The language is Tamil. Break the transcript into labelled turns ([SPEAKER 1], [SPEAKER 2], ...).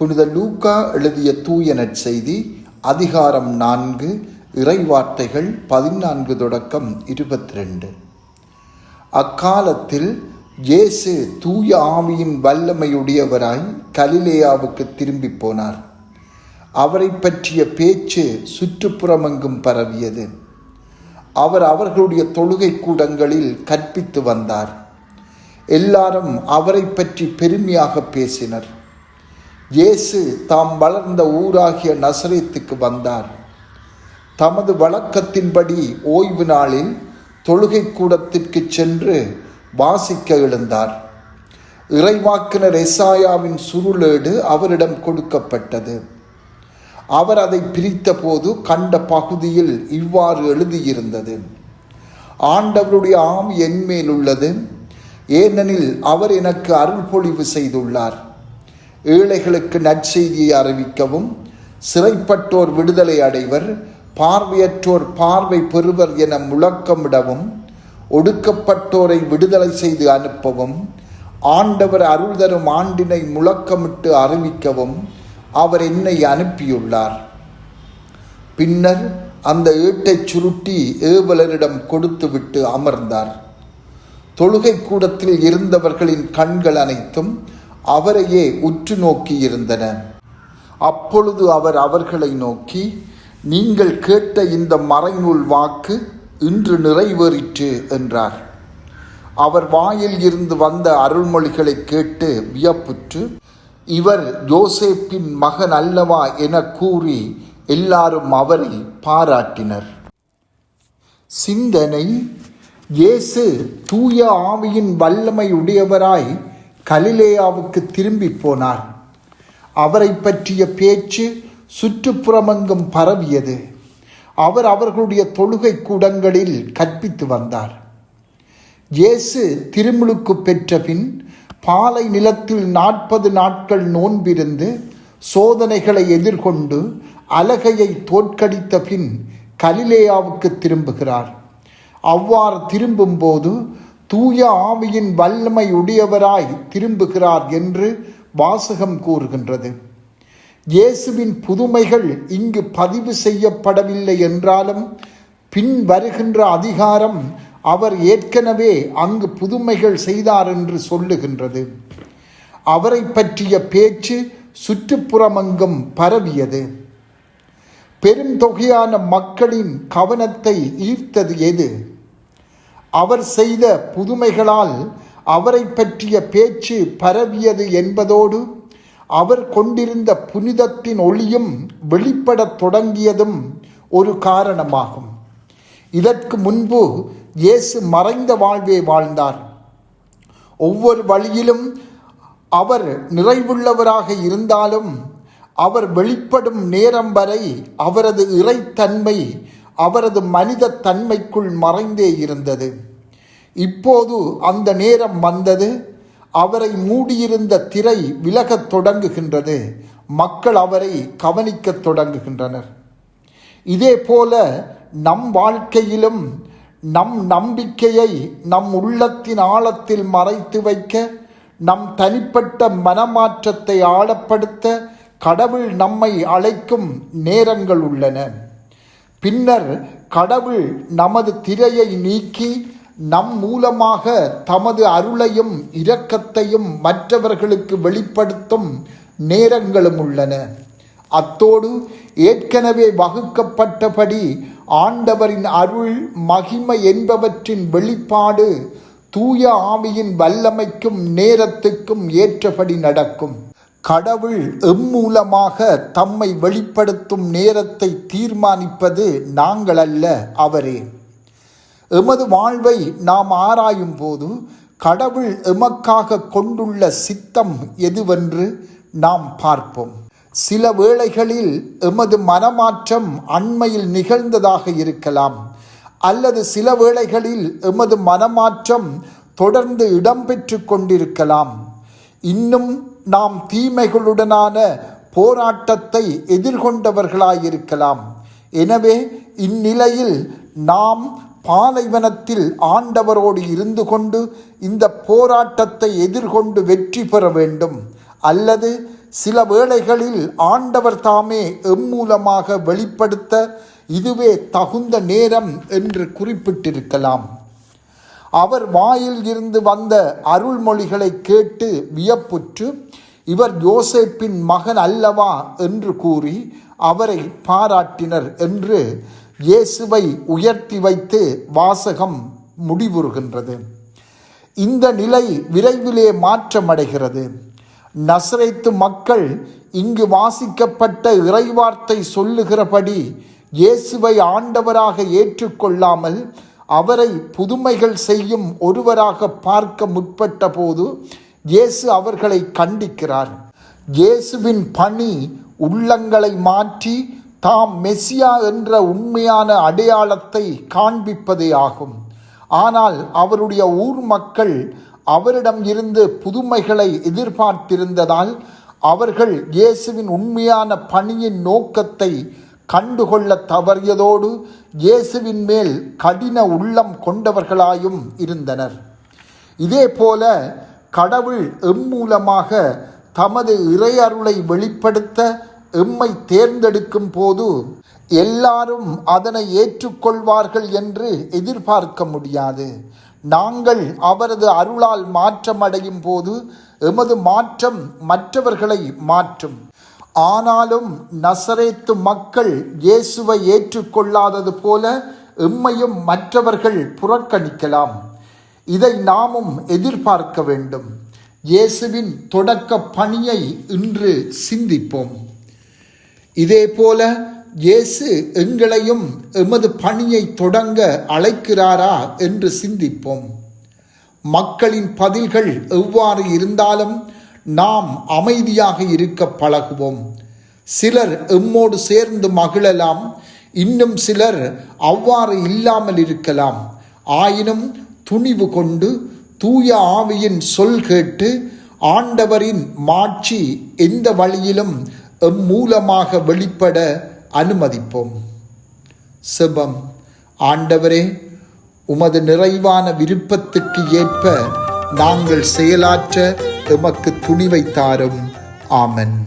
[SPEAKER 1] புனித லூக்கா எழுதிய தூய நற்செய்தி அதிகாரம் நான்கு இறைவார்த்தைகள் பதினான்கு தொடக்கம் இருபத்தி ரெண்டு அக்காலத்தில் இயேசு தூய ஆவியின் வல்லமையுடையவராய் கலிலேயாவுக்கு திரும்பி போனார். அவரை பற்றிய பேச்சு சுற்றுப்புறமெங்கும் பரவியது. அவர் அவர்களுடைய தொழுகை கூடங்களில் கற்பித்து வந்தார். எல்லாரும் அவரை பற்றி பெருமையாக பேசினர். இயேசு தாம் வளர்ந்த ஊராகிய நசரேத்துக்கு வந்தார். தமது வழக்கத்தின்படி ஓய்வு நாளில் தொழுகை கூடத்திற்கு சென்று வாசிக்க எழுந்தார். இறைவாக்கினர் எசாயாவின் சுருளேடு அவரிடம் கொடுக்கப்பட்டது. அவர் அதை பிரித்தபோது கண்ட பகுதியில் இவ்வாறு எழுதியிருந்தது. ஆண்டவருடைய ஆவி என்மேல் உள்ளது ஏனெனில் அவர் எனக்கு அருள் பொழிவு செய்துள்ளார். ஏழைகளுக்கு நற்செய்தியை அறிவிக்கவும். சிறைப்பட்டோர் விடுதலை அடைவர். பார்வையற்றோர் பார்வை பெறுவர் என முழக்கமிடவும். ஒடுக்கப்பட்டோரை விடுதலை செய்து அனுப்பவும். ஆண்டவர் அருள் தரும் ஆண்டினை முழக்கமிட்டு அறிவிக்கவும். அவர் என்னை அனுப்பியுள்ளார். பின்னர் அந்த ஏட்டைச் சுருட்டி ஏவலரிடம் கொடுத்துவிட்டு அமர்ந்தார். தொழுகை கூடத்தில் இருந்தவர்களின் கண்கள் அனைத்தும் அவரையே உற்று நோக்கி இருந்தன. அப்பொழுது அவர் அவர்களை நோக்கி நீங்கள் கேட்ட இந்த மறைநூல் வாக்கு இன்று நிறைவேறிற்று என்றார். அவர் வாயில் இருந்து வந்த அருள்மொழிகளை கேட்டு வியப்புற்று இவர் யோசேப்பின் மகன் அல்லவா என கூறி எல்லாரும் அவரை பாராட்டினர். சிந்தனை இயேசு தூய ஆவியின் வல்லமை உடையவராய் கலிலேயாவுக்கு திரும்பி போனார் அவரை பற்றிய பேச்சு சுற்றுப்புறமெங்கும் பரவியது. அவர் அவர்களுடைய தொழுகை கூடங்களில் கற்பித்து வந்தார். இயேசு திருமுழுக்கு பெற்ற பின் பாலை நிலத்தில் நாற்பது நாட்கள் நோன்பிருந்து சோதனைகளை எதிர்கொண்டு அலகையை தோற்கடித்த பின் கலிலேயாவுக்கு திரும்புகிறார். அவ்வாறு திரும்பும்போது தூய ஆவியின் வல்லமை உடையவராய் திரும்புகிறார் என்று வாசகம் கூறுகின்றது. இயேசுவின் புதுமைகள் இங்கு பதிவு செய்யப்படவில்லை என்றாலும் பின் வருகின்ற அதிகாரம் அவர் ஏற்கனவே அங்கு புதுமைகள் செய்தார் என்று சொல்லுகின்றது. அவரை பற்றிய பேச்சு சுற்றுப்புறமெங்கும் பரவியது. பெரும் தொகையான மக்களின் கவனத்தை ஈர்த்தது எது? அவர் செய்த புதுமைகளால் அவரை பற்றிய பேச்சு பரவியது என்பதோடு அவர் கொண்டிருந்த புனிதத்தின் ஒளியும் வெளிப்படத் தொடங்கியதும் ஒரு காரணமாகும். இதற்கு முன்பு இயேசு மறைந்த வாழ்வே வாழ்ந்தார். ஒவ்வொரு வழியிலும் அவர் நிறைவுள்ளவராக இருந்தாலும் அவர் வெளிப்படும் நேரம் வரை அவரது இறைத்தன்மை அவரது மனித தன்மைக்குள் மறைந்தே இருந்தது. இப்போது அந்த நேரம் வந்தது. அவரை மூடியிருந்த திரை விலகத் தொடங்குகின்றது. மக்கள் அவரை கவனிக்கத் தொடங்குகின்றனர். இதே போல நம் வாழ்க்கையிலும் நம் நம்பிக்கையை நம் உள்ளத்தின் ஆழத்தில் மறைத்து வைக்க நம் தனிப்பட்ட மனமாற்றத்தை ஆழப்படுத்த கடவுள் நம்மை அழைக்கும் நேரங்கள் உள்ளன. பின்னர் கடவுள் நமது திரையை நீக்கி நம் மூலமாக தமது அருளையும் இரக்கத்தையும் மற்றவர்களுக்கு வெளிப்படுத்தும் நேரங்களும் உள்ளன. அத்தோடு ஏற்கனவே வகுக்கப்பட்டபடி ஆண்டவரின் அருள் மகிமை என்பவற்றின் வெளிப்பாடு தூய ஆவியின் வல்லமைக்கும் நேரத்துக்கும் ஏற்றபடி நடக்கும். கடவுள் எம்மூலமாக தம்மை வெளிப்படுத்தும் நேரத்தை தீர்மானிப்பது நாங்கள் அல்ல அவரே. எமது வாழ்வை நாம் ஆராயும் போது கடவுள் எமக்காக கொண்டுள்ள சித்தம் எதுவென்று நாம் பார்ப்போம். சில வேளைகளில் எமது மனமாற்றம் அண்மையில் நிகழ்ந்ததாக இருக்கலாம் அல்லது சில வேளைகளில் எமது மனமாற்றம் தொடர்ந்து இடம்பெற்று கொண்டிருக்கலாம். இன்னும் நாம் தீமைகளுடனான போராட்டத்தை எதிர்கொண்டவர்களாயிருக்கலாம். எனவே இந்நிலையில் நாம் பாலைவனத்தில் ஆண்டவரோடு இருந்து கொண்டு இந்த போராட்டத்தை எதிர்கொண்டு வெற்றி பெற வேண்டும். அல்லது சில வேளைகளில் ஆண்டவர் தாமே எம்மூலமாக வெளிப்படுத்த இதுவே தகுந்த நேரம் என்று குறிப்பிட்டிருக்கலாம். அவர் வாயில் இருந்து வந்த அருள்மொழிகளை கேட்டு வியப்புற்று இவர் யோசேப்பின் மகன் அல்லவா என்று கூறி அவரை பாராட்டினர் என்று இயேசுவை உயர்த்தி வைத்து வாசகம் முடிவுறுகின்றது. இந்த நிலை விரைவிலே மாற்றமடைகிறது. நசரைத்து மக்கள் இங்கு வாசிக்கப்பட்ட இறைவார்த்தை சொல்லுகிறபடி இயேசுவை ஆண்டவராக ஏற்றுக்கொள்ளாமல் அவரை புதுமைகள் செய்யும் ஒருவராக பார்க்க முற்பட்ட போது இயேசு அவர்களை கண்டிக்கிறார். இயேசுவின் பணி உள்ளங்களை மாற்றி தாம் மெசியா என்ற உண்மையான அடையாளத்தை காண்பிப்பதே ஆகும். ஆனால் அவருடைய ஊர் மக்கள் அவரிடம் இருந்து புதுமைகளை எதிர்பார்த்திருந்ததால் அவர்கள் இயேசுவின் உண்மையான பணியின் நோக்கத்தை கண்டுகொள்ள தவறியதோடு இயேசுவின் மேல் கடின உள்ளம் கொண்டவர்களாயும் இருந்தனர். இதேபோல கடவுள் கடவுள் எம்மூலமாக தமது இறையருளை வெளிப்படுத்த எம்மை தேர்ந்தெடுக்கும் போது எல்லாரும் அதனை ஏற்றுக்கொள்வார்கள் என்று எதிர்பார்க்க முடியாது. நாங்கள் அவரது அருளால் மாற்றமடையும் போது எமது மாற்றம் மற்றவர்களை மாற்றும். ஆனாலும் நசரேத்து மக்கள் இயேசுவை ஏற்றுக்கொள்ளாதது போல எம்மையும் மற்றவர்கள் புறக்கணிக்கலாம். இதை நாமும் எதிர்பார்க்க வேண்டும். இயேசுவின் தொடக்க பணியை இன்று சிந்திப்போம். இதேபோல இயேசு எங்களையும் எமது பணியை தொடங்க அழைக்கிறாரா என்று சிந்திப்போம். மக்களின் பதில்கள் எவ்வாறு இருந்தாலும் நாம் அமைதியாக இருக்க பழகுவோம். சிலர் எம்மோடு சேர்ந்து மகிழலாம். இன்னும் சிலர் அவ்வாறு இல்லாமல் இருக்கலாம். ஆயினும் துணிவு கொண்டு தூய ஆவியின் சொல் கேட்டு ஆண்டவரின் மாட்சி எந்த வழியிலும் எம் மூலமாக வெளிப்பட அனுமதிப்போம். செபம். ஆண்டவரே உமது நிறைவான விருப்பத்துக்கு ஏற்ப நாங்கள் செயலாற்ற எமக்கு துணிவை தாரும். ஆமன்.